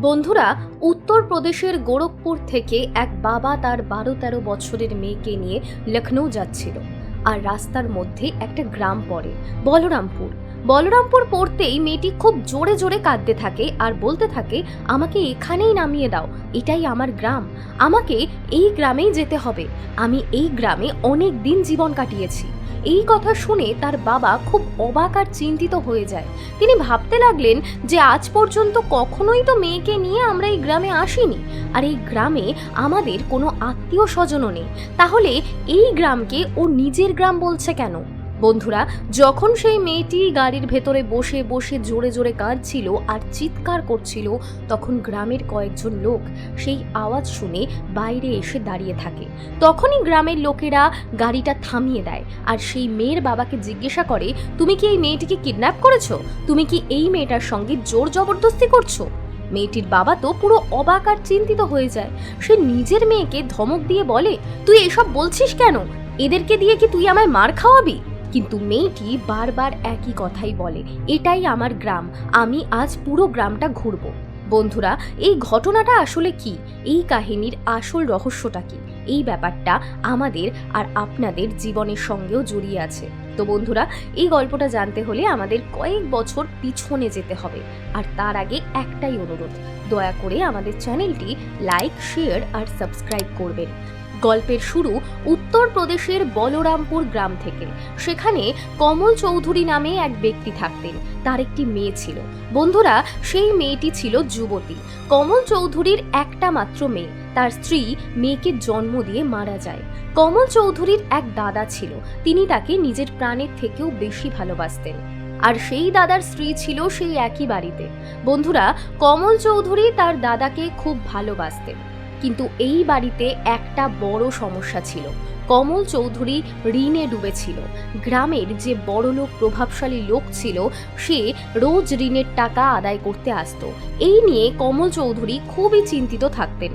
বন্ধুরা উত্তরপ্রদেশের গোরখপুর থেকে এক বাবা তার বারো তেরো বছরের মেয়েকে নিয়ে লখনৌ যাচ্ছিল আর রাস্তার মধ্যে একটা গ্রাম পড়ে, বলরামপুর। বলরামপুর পড়তেই মেয়েটি খুব জোরে জোরে কাঁদতে থাকে আর বলতে থাকে, আমাকে এখানেই নামিয়ে দাও, এটাই আমার গ্রাম। আমাকে এই গ্রামেই যেতে হবে। আমি এই গ্রামে অনেক দিন জীবন কাটিয়েছি। এই কথা শুনে তার বাবা খুব অবাক আর চিন্তিত হয়ে যায়। তিনি ভাবতে লাগলেন যে আজ পর্যন্ত কখনোই তো মেয়েকে নিয়ে আমরা এই গ্রামে আসিনি। আর এই গ্রামে আমাদের কোনো আত্মীয় স্বজনও নেই। তাহলে এই গ্রামকে ও নিজের গ্রাম বলছে কেন? বন্ধুরা, যখন সেই মেয়েটি গাড়ির ভেতরে বসে বসে জোরে জোরে কাঁদছিল আর চিৎকার করছিল, তখন গ্রামের কয়েকজন লোক সেই আওয়াজ শুনে বাইরে এসে দাঁড়িয়ে থাকে। তখনই গ্রামের লোকেরা গাড়িটা থামিয়ে দেয় আর সেই মেয়ের বাবাকে জিজ্ঞাসা করে, তুমি কি এই মেয়েটিকে কিডন্যাপ করেছ? তুমি কি এই মেয়েটার সঙ্গে জোর জবরদস্তি করছ? মেয়েটির বাবা তো পুরো অবাক আর চিন্তিত হয়ে যায়। সে নিজের মেয়েকে ধমক দিয়ে বলে, তুই এসব বলছিস কেন? এদেরকে দিয়ে কি তুই আমায় মার খাওয়াবি? কিন্তু মেয়েটি বারবার একই কথাই বলে, এটাই আমার গ্রাম, আমি আজ পুরো গ্রামটা ঘুরবো। বন্ধুরা, এই ঘটনাটা আসলে কি? এই কাহিনীর আসল রহস্যটা কি? এই ব্যাপারটা আমাদের আর আপনাদের জীবনের সঙ্গেও জড়িয়ে আছে। তো বন্ধুরা, এই গল্পটা জানতে হলে আমাদের কয়েক বছর পিছনে যেতে হবে। আর তার আগে একটাই অনুরোধ, দয়া করে আমাদের চ্যানেলটি লাইক, শেয়ার আর সাবস্ক্রাইব করবেন। গল্পের শুরু উত্তরপ্রদেশের বলরামপুর গ্রাম থেকে। সেখানে কমল চৌধুরী নামে এক ব্যক্তি থাকতেন। তার একটি মেয়ে ছিল। বন্ধুরা, সেই মেয়েটি ছিল যুবতী। কমল চৌধুরীর একটা মাত্র মেয়ে। তার স্ত্রী মেয়েকে জন্ম দিয়ে মারা যায়। কমল চৌধুরীর এক দাদা ছিল। তিনি তাকে নিজের প্রাণের থেকেও বেশি ভালোবাসতেন। আর সেই দাদার স্ত্রী ছিল সেই একই বাড়িতে। বন্ধুরা, কমল চৌধুরী তার দাদাকে খুব ভালোবাসতেন। কিন্তু এই বাড়িতে একটা বড় সমস্যা ছিল। কমল চৌধুরী ঋণে ডুবেছিল। গ্রামের যে বড়লোক প্রভাবশালী লোক ছিল, সে রোজ ঋণের টাকা আদায় করতে আসতো। এই নিয়ে কমল চৌধুরী খুবই চিন্তিত থাকতেন।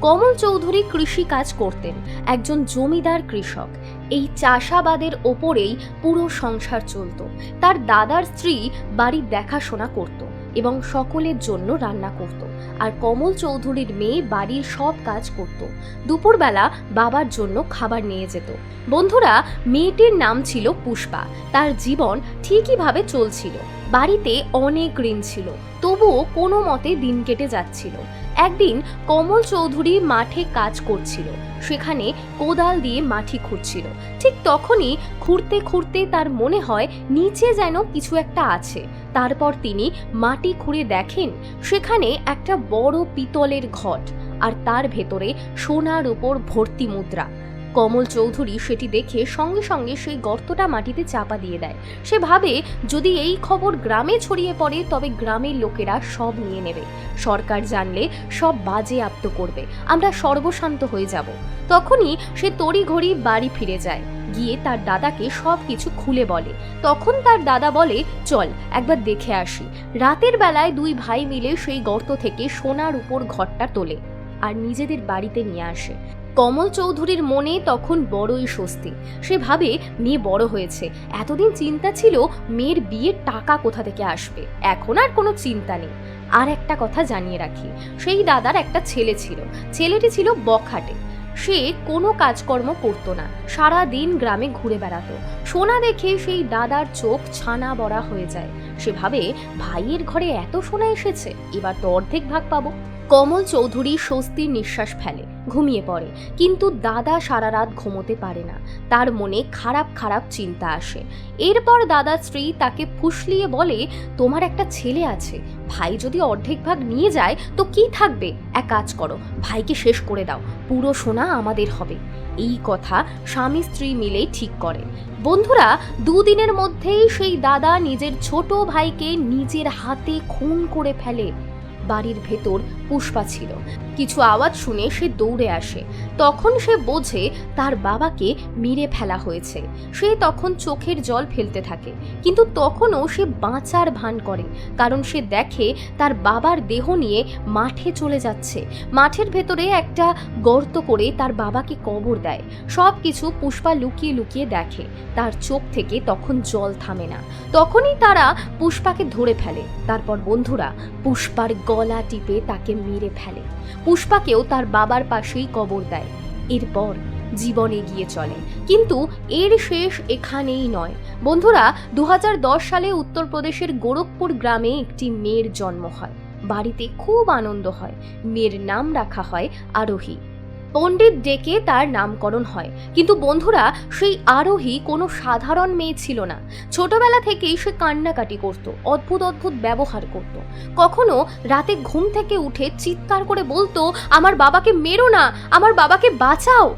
কমল চৌধুরী কৃষি কাজ করতেন, একজন জমিদার কৃষক। এই চাষাবাদের ওপরেই পুরো সংসার চলত। তার দাদার স্ত্রী বাড়ির দেখাশোনা করত। এবং সকলের জন্য রান্না করত। আর কমল চৌধুরীর মেয়ে বাড়ির সব কাজ করত। দুপুরবেলা বাবার জন্য খাবার নিয়ে যেত। বন্ধুরা, মেয়েটির নাম ছিল পুষ্পা। তার জীবন ঠিকইভাবে চলছিল। বাড়িতে অনেক ঋণ ছিল, তবুও কোনো মতে দিন কেটে যাচ্ছিল। একদিন কমল চৌধুরী মাঠে কাজ করছিল, সেখানে কোদাল দিয়ে মাটি খুঁড়ছিল। ঠিক তখনই খুঁড়তে খুঁড়তে তার মনে হয় নিচে যেন কিছু একটা আছে। তারপর তিনি মাটি খুঁড়ে দেখেন, সেখানে একটা বড় পিতলের ঘট, আর তার ভেতরে সোনার উপর ভর্তি মুদ্রা। কমল চৌধুরী সেটি দেখে সঙ্গে সঙ্গে সেই গর্তটা মাটিতে চাপা দিয়ে দেয়। সে ভাবে, যদি এই খবর গ্রামে ছড়িয়ে পড়ে, তবে গ্রামের লোকেরা সব নিয়ে নেবে। সরকার জানলে সব বাজে আপ্ত করবে। আমরা সর্বশান্ত হয়ে যাব। তখনই সে তড়িঘড়ি বাড়ি ফিরে যায়। গিয়ে তার দাদাকে সব কিছু খুলে বলে। তখন তার দাদা বলে, চল, একবার দেখে আসি। রাতের বেলায় দুই ভাই মিলে সেই গর্ত থেকে সোনার উপর ঘরটা তোলে। আর নিজেদের বাড়িতে নিয়ে আসে। কমল চৌধুরীর মনে তখন বড়ই স্বস্তি। সে ভাবে মেয়ে বড় হয়েছে। এতদিন চিন্তা ছিল মেয়ের বিয়ের টাকা কোথা থেকে আসবে। এখন আর কোনো চিন্তা নেই। আর একটা কথা জানিয়ে রাখি, সেই দাদার একটা ছেলে ছিল। ছেলেটি ছিল বখাটে। সে কোনো কাজকর্ম করতো না। সারা দিন গ্রামে ঘুরে বেড়াতো। সোনা দেখে সেই দাদার চোখ ছানা বড়া হয়ে যায়। সে ভাবে ভাইয়ের ঘরে এত সোনা এসেছে, এবার তো অর্ধেক ভাগ পাবো। কমল চৌধুরী স্বস্তির নিঃশ্বাস ফেলে, ঘুমিয়ে পড়ে। কিন্তু দাদা সারা রাত ঘুমোতে পারে না। তার মনে খারাপ খারাপ চিন্তা আসে। এরপর দাদা স্ত্রী তাকে ফুসলিয়ে বলে, তোমার একটা ছেলে আছে। ভাই যদি অর্ধেক ভাগ নিয়ে যায়, তো কি থাকবে? এক কাজ করো, ভাইকে শেষ করে দাও। পুরো সোনা আমাদের হবে। এই কথা স্বামী স্ত্রী মিলে ঠিক করে। বন্ধুরা, দুদিনের মধ্যেই সেই দাদা নিজের ছোট ভাইকে নিজের হাতে খুন করে ফেলে। বাড়ির ভেতর পুষ্পা ছিল। কিছু আওয়াজ শুনে সে দৌড়ে আসে। তখন সে বোঝে তার বাবাকে মেরে ফেলা হয়েছে। সে তখন চোখের জল ফেলতে থাকে। কিন্তু তখনও সে বাঁচার ভান করে। কারণ সে দেখে তার বাবার দেহ নিয়ে মাঠে চলে যাচ্ছে। মাঠের ভেতরে একটা গর্ত করে তার বাবাকে কবর দেয়। সব কিছু পুষ্পা লুকিয়ে লুকিয়ে দেখে। তার চোখ থেকে তখন জল থামে না। তখনই তারা পুষ্পাকে ধরে ফেলে। তারপর বন্ধুরা, পুষ্পার গলা টিপে তাকে মেরে ফেলে। পুষ্পাকেও তার বাবার পাশেই কবর দেয়। এরপর জীবন এগিয়ে চলে। কিন্তু এর শেষ এখানেই নয়। বন্ধুরা দু হাজার দশ সালে উত্তরপ্রদেশের গোরখপুর গ্রামে একটি মেয়ের জন্ম হয়। বাড়িতে খুব আনন্দ হয়। মেয়ের নাম রাখা হয় আরোহী। পণ্ডিত ডেকে তার নামকরণ হয়। কিন্তু বন্ধুরা, সেই আরোহী কোনো সাধারণ মেয়ে ছিল না। ছোটবেলা থেকেই সে কান্নাকাটি করত, অদ্ভুত অদ্ভুত ব্যবহার করত। কখনো রাতে ঘুম থেকে উঠে চিৎকার করে বলতো, আমার বাবাকে মেরো না! আমার বাবাকে বাঁচাও!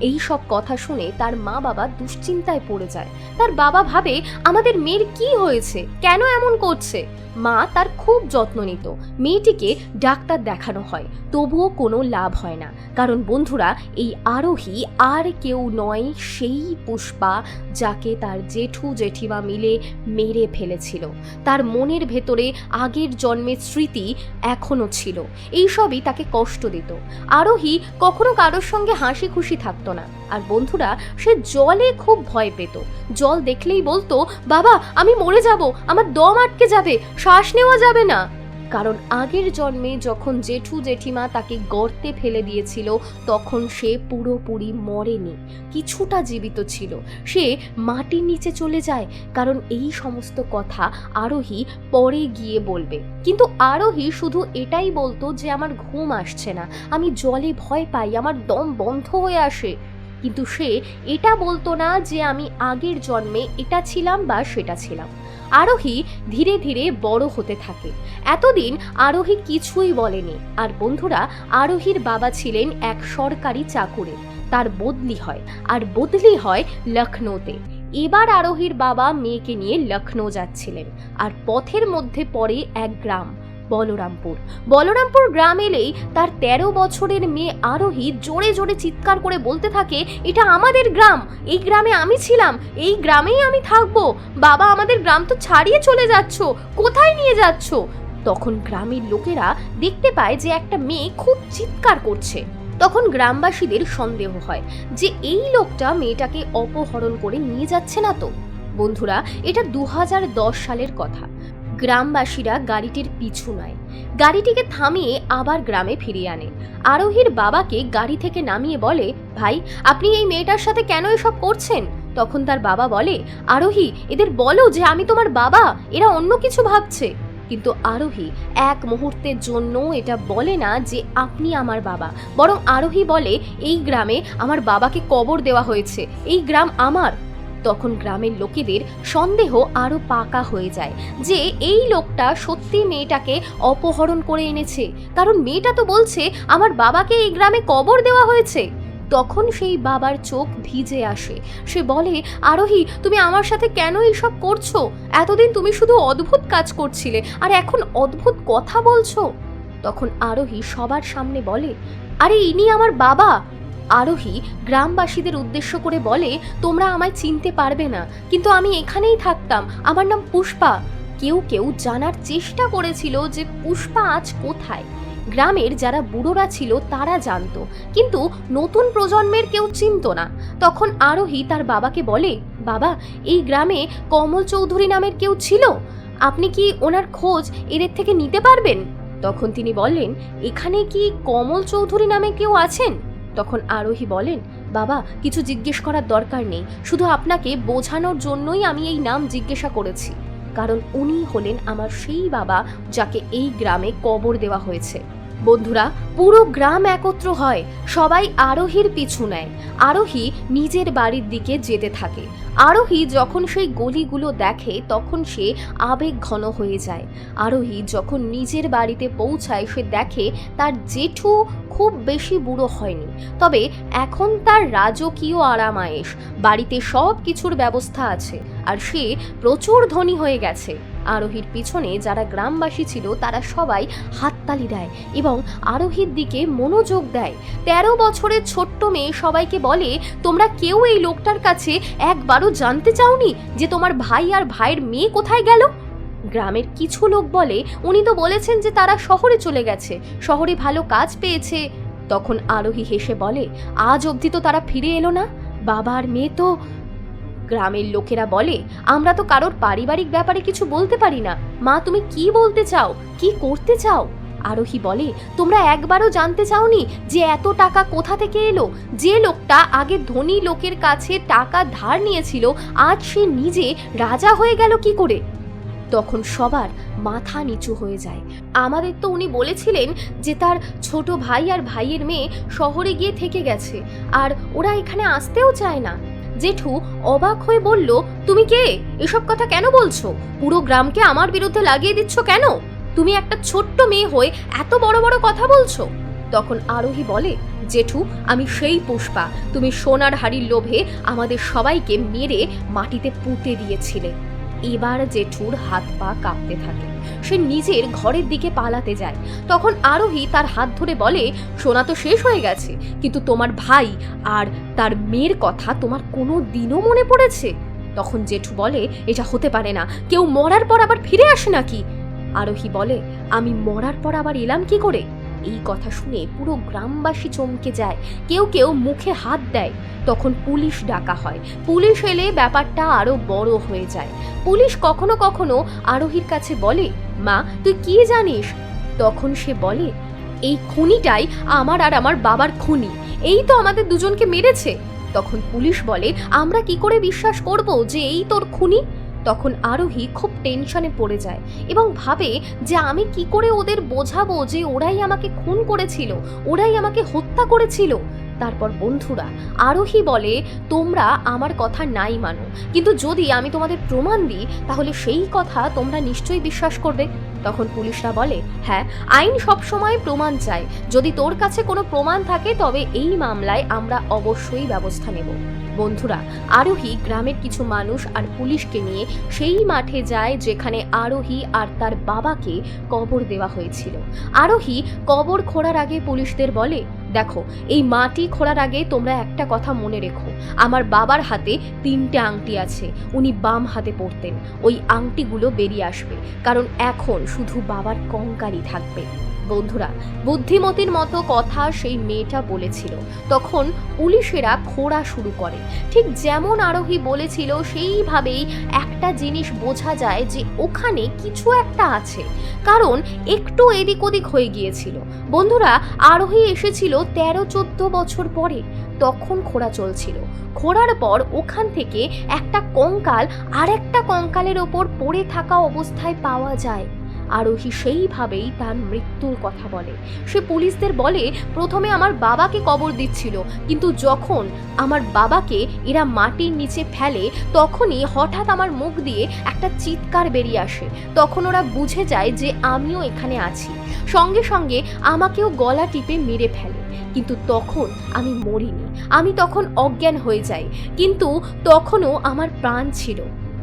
এই সব কথা শুনে তার মা বাবা দুশ্চিন্তায় পড়ে যায়। তার বাবা ভাবে, আমাদের মেয়ের কি হয়েছে? কেন এমন করছে? মা তার খুব যত্ন নিত। মেয়েটিকে ডাক্তার দেখানো হয়, তবুও কোনো লাভ হয় না। কারণ বন্ধুরা, এই আরোহী আর কেউ নয়, সেই পুষ্পা যাকে তার জেঠু জেঠিমা মিলে মেরে ফেলেছিল। তার মনের ভেতরে আগের জন্মের স্মৃতি এখনও ছিল। এইসবই তাকে কষ্ট দিত। আরোহী কখনো কারোর সঙ্গে হাসি খুশি থাকতো না। আর বন্ধুরা, সে জলে খুব ভয় পেত। জল দেখলেই বলতো, বাবা, আমি মরে যাব, আমার দম আটকে যাবে, শ্বাস নেওয়া যাবে না। কারণ আগের জন্মে যখন জেঠু জেঠিমা তাকে গর্তে ফেলে দিয়েছিল, তখন সে পুরোপুরি মরেনি। কিছুটা জীবিত ছিল। সে মাটির নিচে চলে যায়, কারণ এই সমস্ত কথা আরোহী পরে গিয়ে বলবে। কিন্তু আরোহী শুধু এটাই বলতো যে, আমার ঘুম আসছে না। আমি জলে ভয় পাই, আমার দম বন্ধ হয়ে আসে। কিন্তু সে এটা বলতো না যে, আমি আগের জন্মে এটা ছিলাম বা সেটা ছিলাম। আরোহী ধীরে ধীরে বড় হতে থাকে। এতদিন আরোহী কিছুই বলেনি। আর বন্ধুরা, আরোহীর বাবা ছিলেন এক সরকারি চাকুরে। তার বদলি হয়। আর বদলি হয় লখনৌতে। এবার আরোহীর বাবা মেয়েকে নিয়ে লখনৌ যাচ্ছিলেন। আর পথের মধ্যে পড়ে এক গ্রাম। বলরামপুর। বলরামপুর গ্রাম এলেই তার তেরো বছরের মেয়ে আরোহী জোরে জোরে চিৎকার করে বলতে থাকে, এটা আমাদের গ্রাম, এই গ্রামে আমি ছিলাম, এই গ্রামেই আমি থাকব। বাবা, আমাদের গ্রাম তো ছাড়িয়ে চলে যাচ্ছ, কোথায় নিয়ে যাচ্ছ? তখন গ্রামের লোকেরা দেখতে পায় যে একটা মেয়ে খুব চিৎকার করছে। তখন গ্রামবাসীদের সন্দেহ হয় যে এই লোকটা মেয়েটাকে অপহরণ করে নিয়ে যাচ্ছে না তো। বন্ধুরা, এটা দু হাজার দশ সালের কথা। গ্রামবাসীরা গাড়িটির পিছু নেয়। গাড়িটিকে থামিয়ে আবার গ্রামে ফিরিয়ে আনে। আরোহীর বাবাকে গাড়ি থেকে নামিয়ে বলে, ভাই, আপনি এই মেয়েটার সাথে কেন এসব করছেন? তখন তার বাবা বলে, আরোহী, এদের বলো যে আমি তোমার বাবা, এরা অন্য কিছু ভাবছে। কিন্তু আরোহী এক মুহূর্তের জন্য এটা বলে না যে আপনি আমার বাবা। বরং আরোহী বলে, এই গ্রামে আমার বাবাকে কবর দেওয়া হয়েছে। এই গ্রাম আমার। তখন গ্রামের লোকেদের সন্দেহ আরও পাকা হয়ে যায় যে এই লোকটা সত্যি মেয়েটাকে অপহরণ করে এনেছে। কারণ মেয়েটা তো বলছে, আমার বাবাকে এই গ্রামে কবর দেওয়া হয়েছে। তখন সেই বাবার চোখ ভিজে আসে। সে বলে, আরোহী, তুমি আমার সাথে কেন এইসব করছ? এতদিন তুমি শুধু অদ্ভুত কাজ করছিলে, আর এখন অদ্ভুত কথা বলছো? তখন আরোহী সবার সামনে বলে, আরে, ইনি আমার বাবা! আরোহী গ্রামবাসীদের উদ্দেশ্য করে বলে, তোমরা আমায় চিনতে পারবে না, কিন্তু আমি এখানেই থাকতাম। আমার নাম পুষ্পা। কেউ কেউ জানার চেষ্টা করেছিল যে পুষ্পা আজ কোথায়। গ্রামের যারা বুড়োরা ছিল তারা জানত, কিন্তু নতুন প্রজন্মের কেউ চিনত না। তখন আরোহী তার বাবাকে বলে, বাবা, এই গ্রামে কমল চৌধুরী নামের কেউ ছিল? আপনি কি ওনার খোঁজ এদের থেকে নিতে পারবেন? তখন তিনি বললেন, এখানে কি কমল চৌধুরী নামে কেউ আছেন? তখন আরোহী বলেন, বাবা, কিছু জিজ্ঞেস করার দরকার নেই। শুধু আপনাকে বোঝানোর জন্যই আমি এই নাম জিজ্ঞাসা করেছি। কারণ উনি হলেন আমার সেই বাবা যাকে এই গ্রামে কবর দেওয়া হয়েছে। বন্ধুরা, পুরো গ্রাম একত্র হয়, সবাই আরোহীর পিছু নেয়। আরোহী নিজের বাড়ির দিকে যেতে থাকে। আরোহী যখন সেই গলিগুলো দেখে, তখন সে আবেগ ঘন হয়ে যায়। আরোহী যখন নিজের বাড়িতে পৌঁছায়, সে দেখে তার জেঠু খুব বেশি বুড়ো হয়নি। তবে এখন তার রাজকীয় আরামায়েশ। বাড়িতে সব কিছুর ব্যবস্থা আছে। আর সে প্রচুর ধনী হয়ে গেছে। আরোহীর পিছনে যারা গ্রামবাসী ছিল, তারা সবাই হাততালি দেয় এবং আরোহীর দিকে মনোযোগ দেয়। তেরো বছরের ছোট্ট মেয়ে সবাইকে বলে, তোমরা কেউ এই লোকটার কাছে একবারও জানতে চাওনি যে তোমার ভাই আর ভাইয়ের মেয়ে কোথায় গেল? গ্রামের কিছু লোক বলে, উনি তো বলেছেন যে তারা শহরে চলে গেছে, শহরে ভালো কাজ পেয়েছে। তখন আরোহী হেসে বলে, আজ অবধি তো তারা ফিরে এলো না। বাবার মেয়ে তো গ্রামের লোকেরা বলে, আমরা তো কারোর পারিবারিক ব্যাপারে কিছু বলতে পারি না। মা, তুমি কি বলতে চাও? কি করতে চাও? আরোহী বলে, তোমরা একবারও জানতে চাওনি যে এত টাকা কোথা থেকে এলো? যে লোকটা আগে ধনী লোকের কাছে টাকা ধার নিয়েছিল, আজ সে নিজে রাজা হয়ে গেল কি করে? তখন সবার মাথা নিচু হয়ে যায়। আমাদের তো উনি বলেছিলেন যে তার ছোট ভাই আর ভাইয়ের মেয়ে শহরে গিয়ে থেকে গেছে, আর ওরা এখানে আসতেও চায় না। জেঠু অবাক হয়ে বলল, তুমি কে? এসব কথা কেন বলছো? পুরো গ্রামকে আমার বিরুদ্ধে লাগিয়ে দিচ্ছ কেন? তুমি একটা ছোট্ট মেয়ে হয়ে এত বড় বড় কথা বলছো? তখন আরোহী বলে, জেঠু, আমি সেই পুষ্পা। তুমি সোনার হাড়ির লোভে আমাদের সবাইকে মেরে মাটিতে পুঁতে দিয়েছিলে। এবার জেঠুর হাত পা কাঁপতে থাকে। সে নিজের ঘরের দিকে পালাতে যায়। তখন আরোহী তার হাত ধরে বলে, সোনা তো শেষ হয়ে গেছে, কিন্তু তোমার ভাই আর তার মেয়ের কথা তোমার কোনো দিনও মনে পড়েছে? তখন জেঠু বলে, এটা হতে পারে না, কেউ মরার পর আবার ফিরে আসে নাকি? আরোহী বলে, আমি মরার পর আবার এলাম কি করে? এই কথা শুনে পুরো গ্রামবাসী চমকে যায়। কেউ কেউ মুখে হাত দেয়। তখন পুলিশ ডাকা হয়। পুলিশ এলে ব্যাপারটা আরও বড় হয়ে যায়। পুলিশ কখনো কখনো আরোহীর কাছে বলে, মা, তুই কি জানিস? তখন সে বলে, এই খুনিটাই আমার আর আমার বাবার খুনি। এই তো আমাদের দুজনকে মেরেছে। তখন পুলিশ বলে, আমরা কি করে বিশ্বাস করব যে এই তোর খুনি? তখন আরোহী খুব টেনশনে পড়ে যায় এবং ভাবে যে আমি কি করে ওদের বোঝাবো যে ওরাই আমাকে খুন করেছিল, ওরাই আমাকে হত্যা করেছিল। তারপর বন্ধুরা, আরোহী বলে, তোমরা আমার কথা নাই মানো। কিন্তু যদি আমি তোমাদের প্রমাণ দিই, তাহলে সেই কথা তোমরা নিশ্চয়ই বিশ্বাস করবে। তখন পুলিশরা বলে হ্যাঁ আইন সবসময় প্রমাণ চায়। যদি তোর কাছে কোনো প্রমাণ থাকে, তবে এই মামলায় আমরা অবশ্যই ব্যবস্থা নেব। বন্ধুরা, আরোহী গ্রামের কিছু মানুষ আর পুলিশকে নিয়ে সেই মাঠে যায় যেখানে আরোহী আর তার বাবাকে কবর দেওয়া হয়েছিল। আরোহী কবর খোঁড়ার আগে পুলিশদের বলে দেখো, এই মাটি খোঁড়ার আগে তোমরা একটা কথা মনে রেখো। আমার বাবার হাতে তিনটে আংটি আছে, উনি বাম হাতে পড়তেন ওই আংটিগুলো বেরিয়ে আসবে, কারণ এখন শুধু বাবার কঙ্কালই থাকবে। বন্ধুরা, বুদ্ধিমতির মতো কথা সেই মেয়েটা বলেছিল। তখন পুলিশেরা খোঁড়া শুরু করে। ঠিক যেমন আরোহী বলেছিল, সেইভাবেই একটা জিনিস বোঝা যায় যে ওখানে কিছু একটা আছে। কারণ একটু এদিক ওদিক হয়ে গিয়েছিল। বন্ধুরা, আরোহী এসেছিল তেরো চোদ্দ বছর পরে। তখন খোঁড়া চলছিল। খোঁড়ার পর ওখান থেকে একটা কঙ্কাল আর একটা কঙ্কালের ওপর পড়ে থাকা অবস্থায় পাওয়া যায়। আরোহী সেইভাবেই তার মৃত্যুর কথা বলে। সে পুলিশদের বলে, প্রথমে আমার বাবাকে কবর দিচ্ছিল, কিন্তু যখন আমার বাবাকে এরা মাটির নিচে ফেলে, তখনই হঠাৎ আমার মুখ দিয়ে একটা চিৎকার বেরিয়ে আসে। তখন ওরা বুঝে যায় যে আমিও এখানে আছি। সঙ্গে সঙ্গে আমাকেও গলা টিপে মেরে ফেলে। কিন্তু তখন আমি মরিনি। আমি তখন অজ্ঞান হয়ে যাই। কিন্তু তখনও আমার প্রাণ ছিল।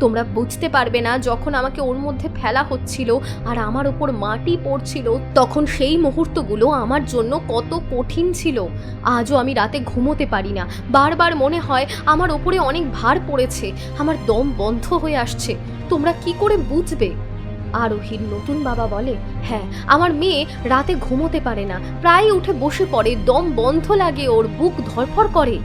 তোমরা বুঝতে পারবে না, যখন আমাকে ওর মধ্যে ফেলা হচ্ছিল আর আমার ওপর মাটি পড়ছিল, তখন সেই মুহূর্তগুলো আমার জন্য কত কঠিন ছিল। আজও আমি রাতে ঘুমোতে পারি না। বারবার মনে হয় আমার ওপরে অনেক ভার পড়েছে। আমার দম বন্ধ হয়ে আসছে। তোমরা কি করে বুঝবে? আরোহীর নতুন বাবা বলে হ্যাঁ আমার মেয়ে রাতে ঘুমোতে পারে না। প্রায় উঠে বসে পড়ে, দম বন্ধ লাগে, ওর বুক ধরফর করে।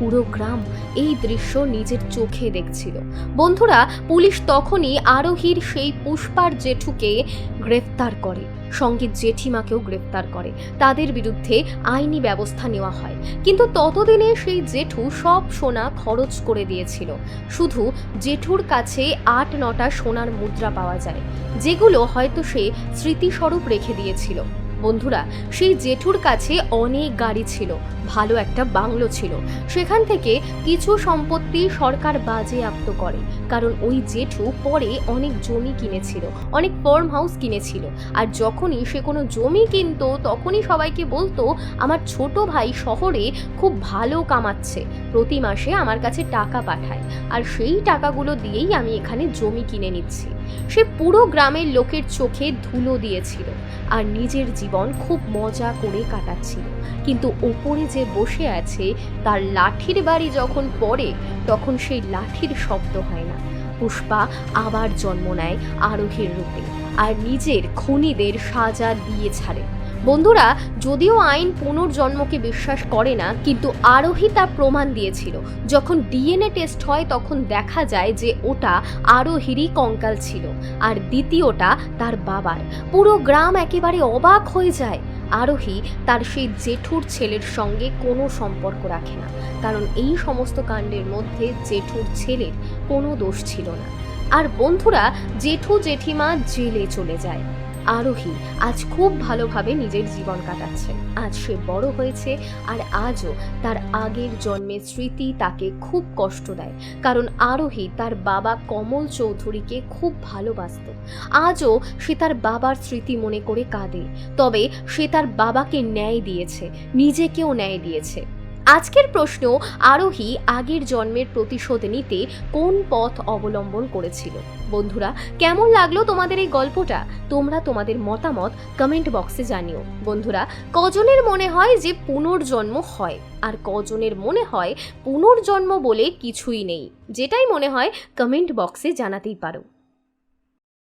পুরো গ্রাম এই দৃশ্য নিজের চোখে দেখছিল। বন্ধুরা, পুলিশ তখনই আরোহীর সেই পুষ্পার জেঠুকে গ্রেফতার করে। সঙ্গে জেঠিমাকেও গ্রেফতার করে। তাদের বিরুদ্ধে আইনি ব্যবস্থা নেওয়া হয়। কিন্তু ততদিনে সেই জেঠু সব সোনা খরচ করে দিয়েছিল। শুধু জেঠুর কাছে আট নটা সোনার মুদ্রা পাওয়া যায়, যেগুলো হয়তো সে স্মৃতিস্বরূপ রেখে দিয়েছিল। বন্ধুরা, সেই জেঠুর কাছে অনেক গাড়ি ছিল, ভালো একটা বাংলো ছিল। সেখান থেকে কিছু সম্পত্তি সরকার বাজেয়াপ্ত করে। কারণ ওই জেঠু পরে অনেক জমি কিনেছিল, অনেক ফার্ম হাউস কিনেছিল। আর যখনই সে কোনো জমি কিনতো, তখনই সবাইকে বলতো, আমার ছোট ভাই শহরে খুব ভালো কামাচ্ছে, প্রতি মাসে আমার কাছে টাকা পাঠায়। আর সেই টাকাগুলো দিয়েই আমি এখানে জমি কিনে নিচ্ছি। সে পুরো গ্রামের লোকের চোখে ধুলো দিয়েছিল আর নিজের জীবন খুব মজা করে কাটাচ্ছিল। কিন্তু ওপরে যে বসে আছে, তার লাঠির বাড়ি যখন পড়ে, তখন সেই লাঠির শব্দ হয় না। পুষ্পা আবার জন্ম নেয় আরোহীর রূপে আর নিজের খুনিদের সাজা দিয়ে ছাড়ে। বন্ধুরা, যদিও আইন পুনর্জন্মকে বিশ্বাস করে না, কিন্তু আরোহী তা প্রমাণ দিয়েছিল। যখন ডিএনএ টেস্ট হয়, তখন দেখা যায় যে ওটা আরোহীরই কঙ্কাল ছিল আর দ্বিতীয়টা তার বাবার। পুরো গ্রাম একেবারে অবাক হয়ে যায়। আরোহী তার সেই জেঠুর ছেলের সঙ্গে কোনো সম্পর্ক রাখে না। কারণ এই সমস্ত কাণ্ডের মধ্যে জেঠুর ছেলের কোনো দোষ ছিল না। আর বন্ধুরা, জেঠু জেঠিমা জেলে চলে যায়। আরোহী আজ খুব ভালোভাবে নিজের জীবন কাটাচ্ছে। আজ সে বড় হয়েছে আর আজও তার আগের জন্মের স্মৃতি তাকে খুব কষ্ট দেয়। কারণ আরোহী তার বাবা কমল চৌধুরীকে খুব ভালোবাসত। আজও সে তার বাবার স্মৃতি মনে করে কাঁদে। তবে সে তার বাবাকে ন্যায় দিয়েছে, নিজেকেও ন্যায় দিয়েছে। আজকের প্রশ্ন, আরোহী আগের জন্মের প্রতিশোধ নিতে কোন পথ অবলম্বন করেছিল? বন্ধুরা, কেমন লাগল তোমাদের এই গল্পটা? তোমরা তোমাদের মতামত কমেন্ট বক্সে জানিও। বন্ধুরা, কজনের মনে হয় যে পুনর্জন্ম হয়? আর কজনের মনে হয় পুনর্জন্ম বলে কিছুই নেই। যেটাই মনে হয় কমেন্ট বক্সে জানাতেই পারো।